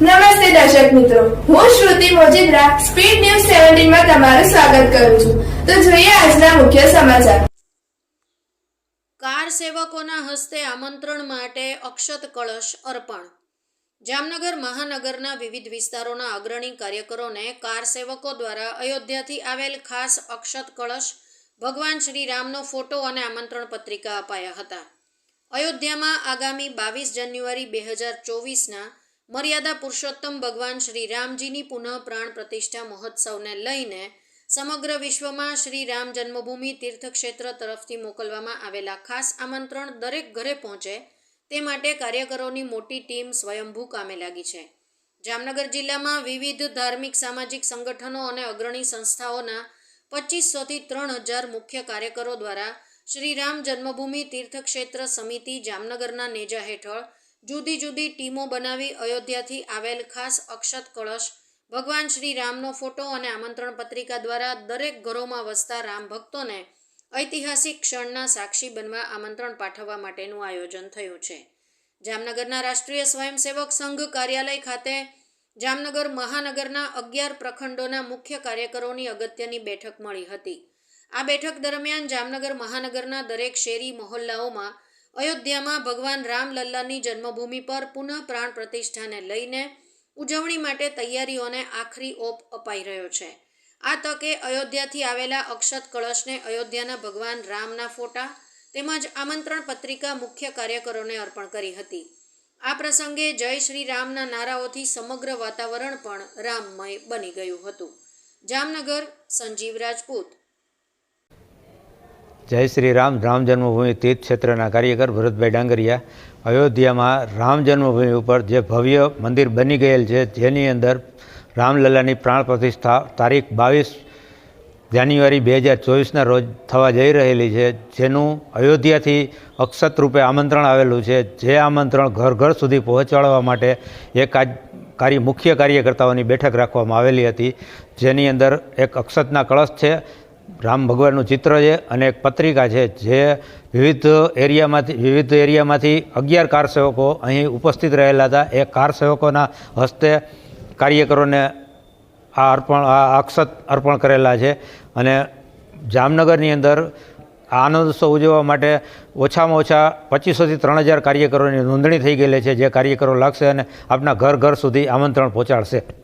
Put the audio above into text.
નમસ્તે દર્શક મિત્રો. હું શ્રુતિ મોજીદ્રા સ્પીડ ન્યૂઝ સેવન્ટીનમાં તમારું સ્વાગત કરું છું. તો જોઈએ આજના મુખ્ય સમાચાર. કાર સેવકોના હસ્તે આમંત્રણ માટે અક્ષત કળશ અર્પણ. જામનગર મહાનગરના વિવિધ વિસ્તારોના અગ્રણી કાર્યકરોને કાર સેવકો દ્વારા અયોધ્યાથી આવેલ ખાસ અક્ષત કળશ ભગવાન શ્રી રામનો ફોટો અને આમંત્રણ પત્રિકા અપાયા હતા. અયોધ્યામાં આગામી બાવીસ જાન્યુઆરી બે હજાર ચોવીસના મર્યાદા પુરુષોત્તમ ભગવાન શ્રી રામજીની પુનઃ પ્રાણ પ્રતિષ્ઠા મહોત્સવને લઈને સમગ્ર વિશ્વમાં શ્રી રામ જન્મભૂમિ તીર્થક્ષેત્ર તરફથી મોકલવામાં આવેલા ખાસ આમંત્રણ દરેક ઘરે પહોંચે તે માટે કાર્યકરોની મોટી ટીમ સ્વયંભૂ કામે લાગી છે. જામનગર જિલ્લામાં વિવિધ ધાર્મિક સામાજિક સંગઠનો અને અગ્રણી સંસ્થાઓના પચીસોથી ત્રણ હજાર મુખ્ય કાર્યકરો દ્વારા શ્રી રામ જન્મભૂમિ તીર્થક્ષેત્ર સમિતિ જામનગરના નેજા હેઠળ જુદી જુદી ટીમો બનાવી અયોધ્યાથી આવેલ ખાસ અક્ષત કળશ. ભગવાન શ્રી રામનો ફોટો અને આમંત્રણ પત્રિકા દ્વારા દરેક ઘરોમાં વસતા રામ ભક્તોને ઐતિહાસિક ક્ષણના સાક્ષી બનવા આમંત્રણ પાઠવવા માટેનું આયોજન થયું છે. જામનગરના રાષ્ટ્રીય સ્વયંસેવક સંઘ કાર્યાલય ખાતે જામનગર મહાનગરના અગિયાર પ્રખંડોના મુખ્ય કાર્યકરોની અગત્યની બેઠક મળી હતી. આ બેઠક દરમિયાન જામનગર મહાનગરના દરેક શેરી, મહોલ્લાઓમાં અયોધ્યામાં ભગવાન રામલલ્લાની જન્મભૂમિ પર પુનઃ પ્રાણ પ્રતિષ્ઠાને લઈને ઉજવણી માટે તૈયારીઓને આખરી ઓપ અપાઈ રહ્યો છે. આ તકે અયોધ્યાથી આવેલા અક્ષત કળશને અયોધ્યાના ભગવાન રામના ફોટા તેમજ આમંત્રણ પત્રિકા મુખ્ય કાર્યકરોને અર્પણ કરી હતી. આ પ્રસંગે જય શ્રી રામના નારાઓથી સમગ્ર વાતાવરણ પણ રામમય બની ગયું હતું. જામનગર, સંજીવ રાજપૂત જય શ્રી રામ. રામ જન્મભૂમિ તીર્થ ક્ષેત્રના કાર્યકર ભરતભાઈ ડાંગરિયા. અયોધ્યામાં રામ જન્મભૂમિ ઉપર જે ભવ્ય મંદિર બની ગયેલ છે, જેની અંદર રામલલ્લાની પ્રાણ પ્રતિષ્ઠા તારીખ બાવીસ જાન્યુઆરી બે હજાર ચોવીસના રોજ થવા જઈ રહેલી છે, જેનું અયોધ્યાથી અક્ષત રૂપે આમંત્રણ આવેલું છે. જે આમંત્રણ ઘર ઘર સુધી પહોંચાડવા માટે એક આજ કાર્ય મુખ્ય કાર્યકર્તાઓની બેઠક રાખવામાં આવેલી હતી, જેની અંદર એક અક્ષતના કળશ છે રામ ભગવાનનું ચિત્ર છે અને એક પત્રિકા છે જે વિવિધ એરિયામાંથી વિવિધ એરિયામાંથી અગિયાર કાર સેવકો અહીં ઉપસ્થિત રહેલા હતા. એ કાર સેવકોના હસ્તે કાર્યકરોને આ અર્પણ, આ અક્ષત અર્પણ કરેલા છે અને જામનગરની અંદર આનંદ ઉત્સવ ઉજવવા માટે ઓછામાં ઓછા પચીસોથી ત્રણ હજાર કાર્યકરોની નોંધણી થઈ ગયેલી છે. જે કાર્યકરો લાગશે અને આપના ઘર ઘર સુધી આમંત્રણ પહોંચાડશે.